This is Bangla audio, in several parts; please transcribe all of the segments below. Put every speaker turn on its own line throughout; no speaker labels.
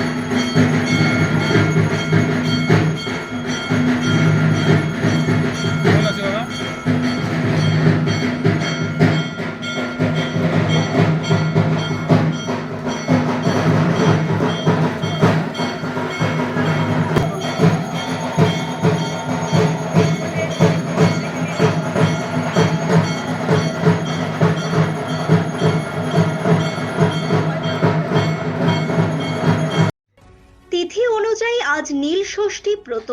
Thank you.
তিথি আজ নীল ষষ্ঠী ব্রত,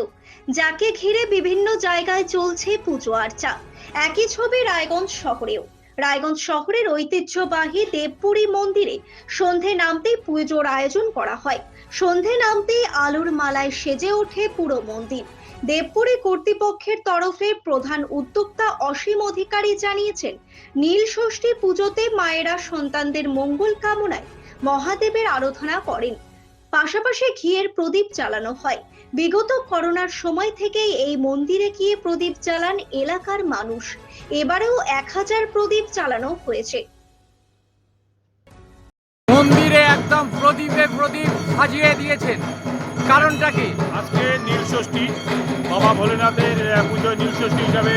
যাকে ঘিরে বিভিন্ন জায়গায় চলছে পুজো আর্চা। একই ছবি রায়গঞ্জ শহরেও। রায়গঞ্জ শহরের ঐতিহ্যবাহী দেবপুরী মন্দিরে সন্ধে নামতেই পুজোর আয়োজন করা হয়। সন্ধে নামতেই আলুর মালায় সেজে ওঠে পুরো মন্দির। দেবপুরী কর্তৃপক্ষের তরফে প্রধান উদ্যোক্তা অসীম অধিকারী জানিয়েছেন, নীল ষষ্ঠী পুজোতে মায়েরা সন্তানদের মঙ্গল কামনায় মহাদেবের আরাধনা করেন। পাশাপাশি ঘিয়ের প্রদীপ জ্বালানো হয়। বিগত করোনার সময় থেকেই এই মন্দিরে গিয়ে প্রদীপ জ্বালান এলাকার মানুষ। এবারেও এক হাজার প্রদীপ চালানো হয়েছে।
মন্দিরে একদম প্রদীপে প্রদীপ সাজিয়ে দিয়েছেন। কারণটা কি?
আজকে নীল ষষ্ঠী। বাবা ভোলেনাথের পুজো নীল ষষ্ঠী হিসাবে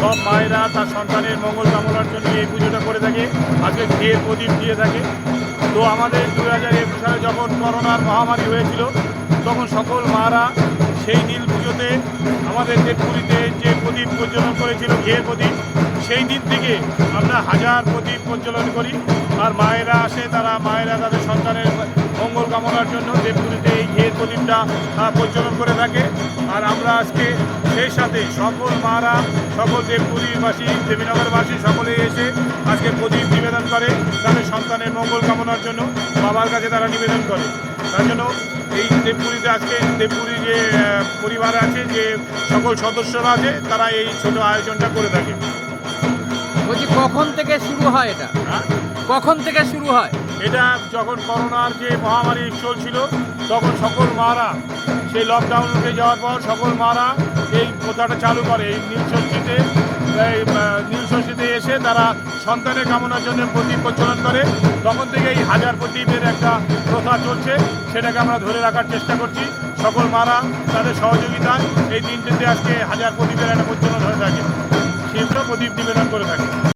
সব মায়েরা তার সন্তানের মঙ্গল কামনার জন্য এই পুজোটা করে থাকে। আজকে ঘিয়ের প্রদীপ দিয়ে থাকে। তো আমাদের দু হাজার একুশ সালে যখন করোনার মহামারী হয়েছিল, তখন সকল মারা সেই নীল পুজোতে আমাদের দেবপুরীতে যে প্রদীপ প্রজ্বলন করেছিল ঘিয়ের প্রদীপ, সেই দিন থেকে আমরা হাজার প্রদীপ প্রজ্বলন করি। আর মায়েরা আসে, তারা মায়েরা তাদের সন্তানের মঙ্গল কামনার জন্য দেবপুরীতে এই ঘিয়ের প্রদীপটা প্রজ্বলন করে থাকে। আর আমরা আজকে সেই সাথে সকল মারা, সকল দেবপুরীবাসী দেবীনগরবাসী, সকলে এসে আজকে প্রদীপ করে তাদের সন্তানের মঙ্গল কামনার জন্য বাবার কাছে তারা নিবেদন করে। তার জন্য এই দেবপুরীতে আজকে দেবপুরী যে পরিবার আছে যে সকল সদস্যরা আছে তারা এই ছোট আয়োজনটা করে থাকে।
বলছি কখন থেকে শুরু হয় এটা?
হ্যাঁ?
কখন থেকে শুরু হয়?
এটা যখন করোনার যে মহামারী চলছিল তখন সকল মারা সেই লকডাউন উঠে যাওয়ার পর সকল মারা এই প্রথাটা চালু করে এই নীলষষ্ঠীতে তারা সন্তানের কামনার জন্য প্রদীপ প্রচলন করে। তখন থেকে এই হাজার প্রদীপের একটা প্রথা চলছে। সেটাকে আমরা ধরে রাখার চেষ্টা করছি। সকল মারা তাদের সহযোগিতা এই দিনটিতে আজকে হাজার প্রদীপের একটা প্রচলন হয়ে থাকে। সেগুলো প্রদীপ নিবেদন করে থাকে।